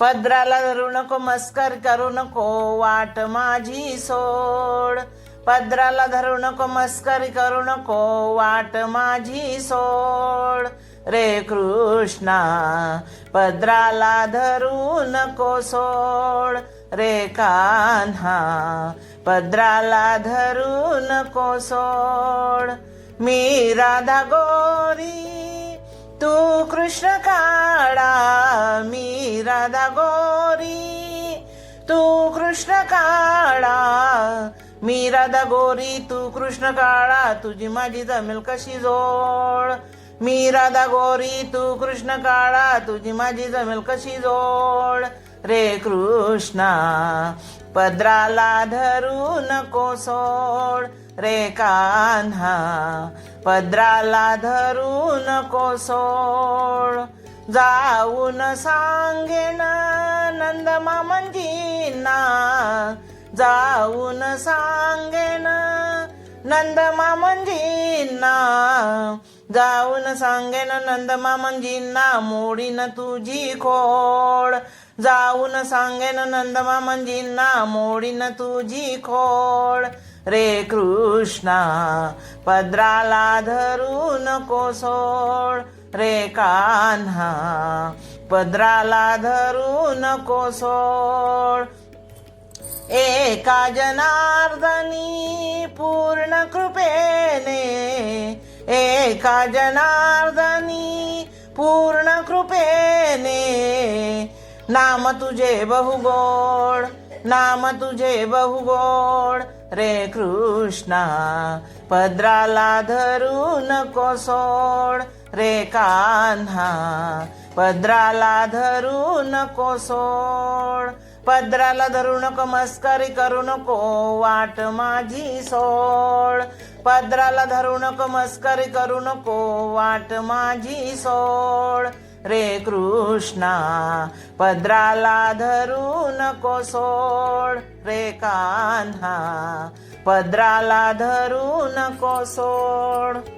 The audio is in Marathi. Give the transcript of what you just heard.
पदराला धरू नको मस्कर करू नको वाट माझी सोड. पदराला धरू नको मस्करी करू नको वाट माझी सोड. रे कृष्णा पदराला धरू नको सोड. रे कान्हा पदराला धरू नको सोड. मी राधा गोरी तू कृष्ण काळा मी राधा गोरी. तू कृष्ण काळा मी राधा गोरी. तू कृष्ण काळा तुझी माझी जमेल कशी जोड? मी राधा गोरी तू कृष्ण काळा तुझी माझी जमेल कशी जोड? रे कृष्णा पदराला धरू नको सोड. रे कान्हा पदराला धरून कोसोळ. सोड जाऊन सांगेन नंद मामंजींना. जाऊन सांगेन नंद मामंजींना. जाऊन सांगेन नंद मामंजींना मोडीन तुझी खोड जाऊन सांगेन नंद मामंजींना मोडीन तुझी खोड रे कृष्णा पदराला धरू नको सोड रे कान्हा पदराला धरू नको सोड एका जनार्दनी पूर्ण कृपेने एका जनार्दनी पूर्ण कृपेने नाम तुझे बहुगोड नाम तुझे बहुगोड. रे कृष्णा पदराला धरू नको सोड. रे कान्हा पदराला धरू नको सोड. पदराला धरू नको मस्करी करू नको वाट माझी सोड. पदराला धरू नको मस्करी करू नको वाट माझी सोड. रे कृष्णा पदराला धरू नको सोड रे कान्हा पदराला धरू नको सोड.